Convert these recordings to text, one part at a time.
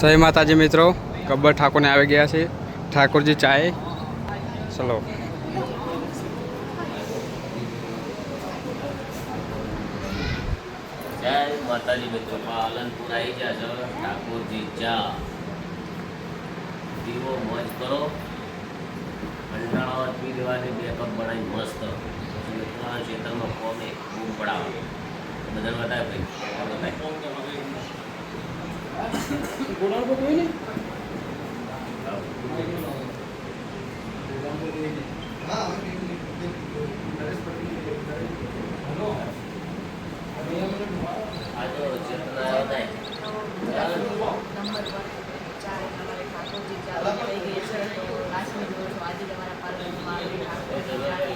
જય માતાજી મિત્રો. ગબ્બર ઠાકોરને આવી ગયા છે. ઠાકોરજી ચાય. ચલો. જય માતાજી મિત્રો, પાલનપુર આવી ગયા છો. ઠાકોરજી ચા. દીવો મોજ કરો. કંટાળાઓ પી દેવાની બે કપ બનાવી મસ્ત. ચેતનમાં કોમે બૂમ પડાવો? બધા બતાવે ભાઈ. ચાની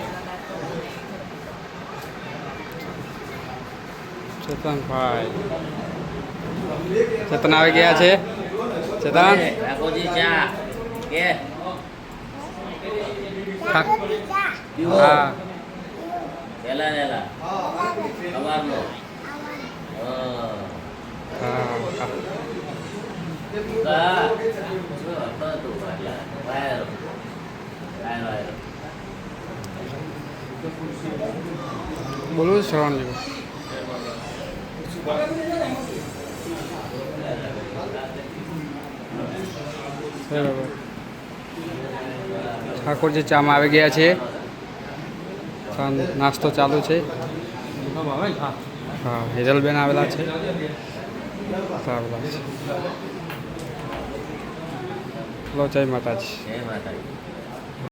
મુલાકાત કરો અને ચેતનભાઈ. ચેતન આવી ગયા છે. ચેતન ઠાકોરજી ચા કે ઠા- પીવો હા પહેલા પહેલા સવારનો હા હા કા જો હતો તું એટલે વાયરો વાયરો વાયરો બોલું શ્રવણ જેવું બરાબર ઠાકોરજી ચામાં આવી ગયા છે ચા નાસ્તો ચાલુ છે હા હિરલબેન આવેલા છે આવેલા છે લો જય માતાજી જય માતાજી